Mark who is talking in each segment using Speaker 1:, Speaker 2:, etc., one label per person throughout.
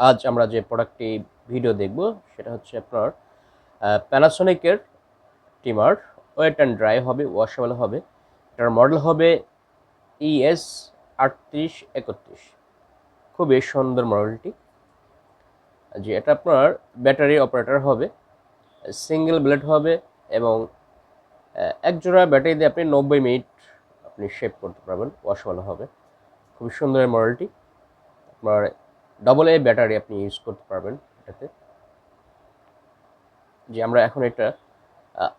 Speaker 1: আজ আমরা যে প্রোডাক্টটি ভিডিও দেখব সেটা হচ্ছে আপনার প্যানাসোনিকের টিমার ওয়েট অ্যান্ড ড্রাই হবে ওয়াশেবল হবে। এটার মডেল হবে E ইএস আটত্রিশ একত্রিশ। খুবই সুন্দর মডেলটি জি এটা আপনার ব্যাটারি অপারেটর হবে সিঙ্গেল ব্লেড হবে এবং আহ, এক জোড়া ব্যাটারি দিয়ে আপনি নব্বই মিনিট আপনি শেপ করতে পারবেন ওয়াশেবল হবে। খুবই সুন্দর মডেলটি আপনার ডবল এ ব্যাটারি আপনি ইউজ করতে পারবেন এটাতে। যে আমরা এখন এটা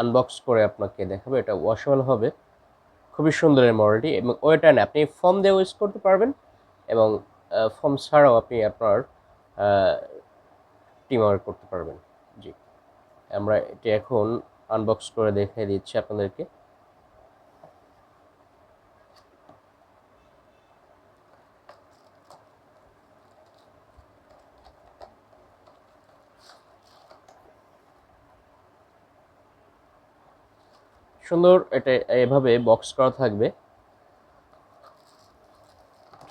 Speaker 1: আনবক্স করে আপনাকে দেখাবো, এটা ওয়াশেবল হবে। খুবই সুন্দর এই মডেলটি এবং ওয়েট আপনি ফর্ম দিয়ে ইউজ করতে পারবেন এবং ফর্ম ছাড়াও আপনি আপনার টিমার করতে পারবেন। জি, আমরা এটি এখন আনবক্স করে দেখিয়ে দিচ্ছি আপনাদেরকে। সুন্দর এটা এভাবে বক্স করা থাকবে।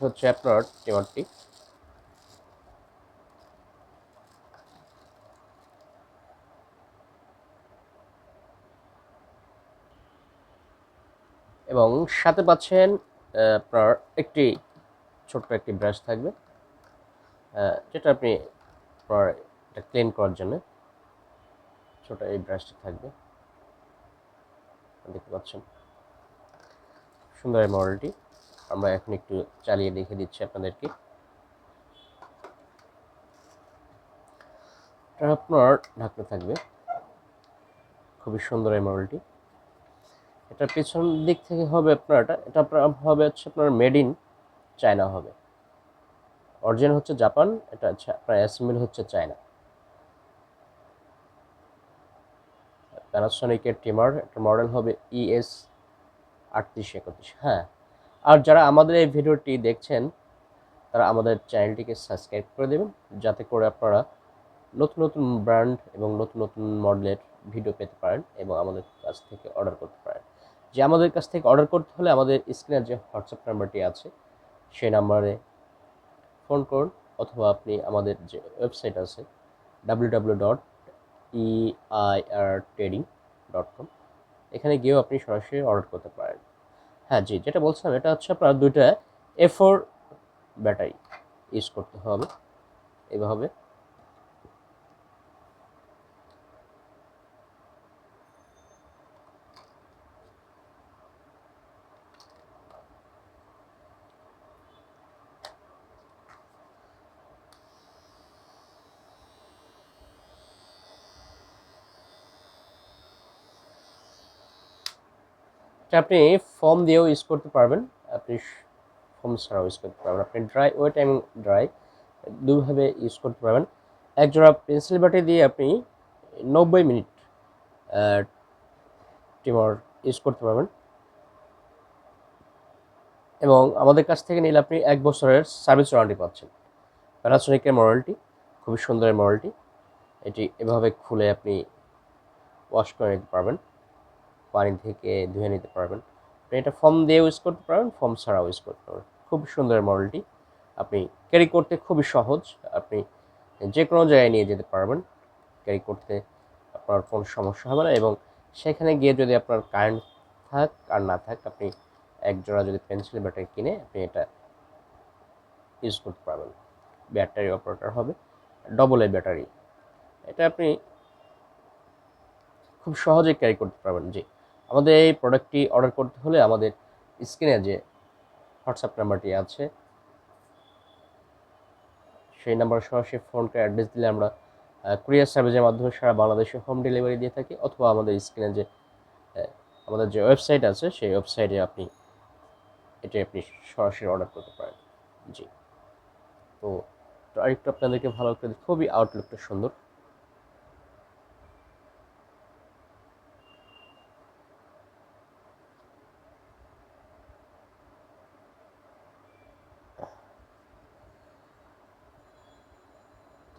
Speaker 1: হচ্ছে আপনার টিমারটি। এবং সাথে পাচ্ছেন আপনার একটি ছোট্ট একটি ব্রাশ থাকবে যেটা আপনি আপনার এটা ক্লিন করার জন্য ছোট এই ব্রাশটি থাকবে। দেখতে পাচ্ছেন। সুন্দর এই মডেলটি আমরা এখন একটু চালিয়ে দেখে দিচ্ছি আপনাদেরকে। আপনার ঢাকনা থাকবে। খুবই সুন্দর এই মডেলটি এটা পিছন দিক থেকে হবে আপনার এটা এটা আপনার হবে হচ্ছে আপনার মেড ইন চায়না হবে। অরিজিন হচ্ছে জাপান এটা হচ্ছে আপনার অ্যাসেম্বল হচ্ছে চায়না প্যানাসোনিকের টিমার একটা মডেল হবে E ইএস আটত্রিশ একত্রিশ হ্যাঁ আর যারা আমাদের এই ভিডিওটি দেখছেন, তারা আমাদের চ্যানেলটিকে সাবস্ক্রাইব করে দেবেন, যাতে করে আপনারা নতুন নতুন ব্র্যান্ড এবং নতুন নতুন মডেলের ভিডিও পেতে পারেন এবং আমাদের কাছ থেকে অর্ডার করতে পারেন। যে আমাদের কাছ থেকে অর্ডার করতে হলে আমাদের স্ক্রিনের যে হোয়াটসঅ্যাপ নাম্বারটি আছে, সেই নাম্বারে ফোন করুন, অথবা আপনি আমাদের যে ওয়েবসাইট আছে W W dot EIR trading dot com এখানে গিয়েও আপনি সরাসরি অর্ডার করতে পারেন। হ্যাঁ জি, যেটা বলছিলাম, এটা হচ্ছে আপনার দুইটা এ ফোর ব্যাটারি ইউজ করতে হবে। এভাবে। এটা আপনি ফর্ম দিয়েও ইউজ করতে পারবেন। আপনি ফর্ম ছাড়াও ইউজ করতে পারবেন। আপনি ড্রাই, ওয়েট এবং ড্রাই, দুভাবে ইউজ করতে পারবেন। এক জোড়া পেন্সিল বাটি দিয়ে আপনি নব্বই মিনিট টিমার ইউজ করতে পারবেন। এবং আমাদের কাছ থেকে নিলে আপনি এক বছরের সার্ভিস ওয়ারেন্টি পাচ্ছেন। প্যানাসোনিকের মডেলটি খুবই সুন্দর মডেলটি এটি এভাবে খুলে আপনি ওয়াশ করে নিতে পারবেন। পানি থেকে ধুয়ে নিতে পারবেন। আপনি এটা ফর্ম দিয়ে ইউজ করতে পারবেন ফর্ম ছাড়াও ইউজ করতে পারবেন। খুব সুন্দর মডেলটি আপনি ক্যারি করতে খুবই সহজ। আপনি যে কোনো জায়গায় নিয়ে যেতে পারবেন। ক্যারি করতে আপনার কোনো সমস্যা হবে না এবং সেখানে গিয়ে যদি আপনার কারেন্ট থাক আর না থাক, আপনি এক জোড়া যদি পেন্সিল ব্যাটারি কিনে আপনি এটা ইউজ করতে পারবেন। ব্যাটারি অপারেটর হবে। ডবল এ ব্যাটারি এটা আপনি খুব সহজে ক্যারি করতে পারবেন জি আমাদের এই প্রোডাক্টটি অর্ডার করতে হলে আমাদের স্ক্রিনে যে হোয়াটসঅ্যাপ নাম্বারটি আছে, সেই নাম্বারে সরাসরি ফোন করে অ্যাড্রেস দিলে আমরা কুরিয়ার সার্ভিসের মাধ্যমে সারা বাংলাদেশে হোম ডেলিভারি দিয়ে থাকি অথবা আমাদের স্ক্রিনে যে আমাদের যে ওয়েবসাইট আছে সেই ওয়েবসাইটে আপনি, এটি আপনি সরাসরি অর্ডার করতে পারেন। জি। তো আরেকটু আপনাদেরকে ভালো করে খুবই আউটলুকটা সুন্দর।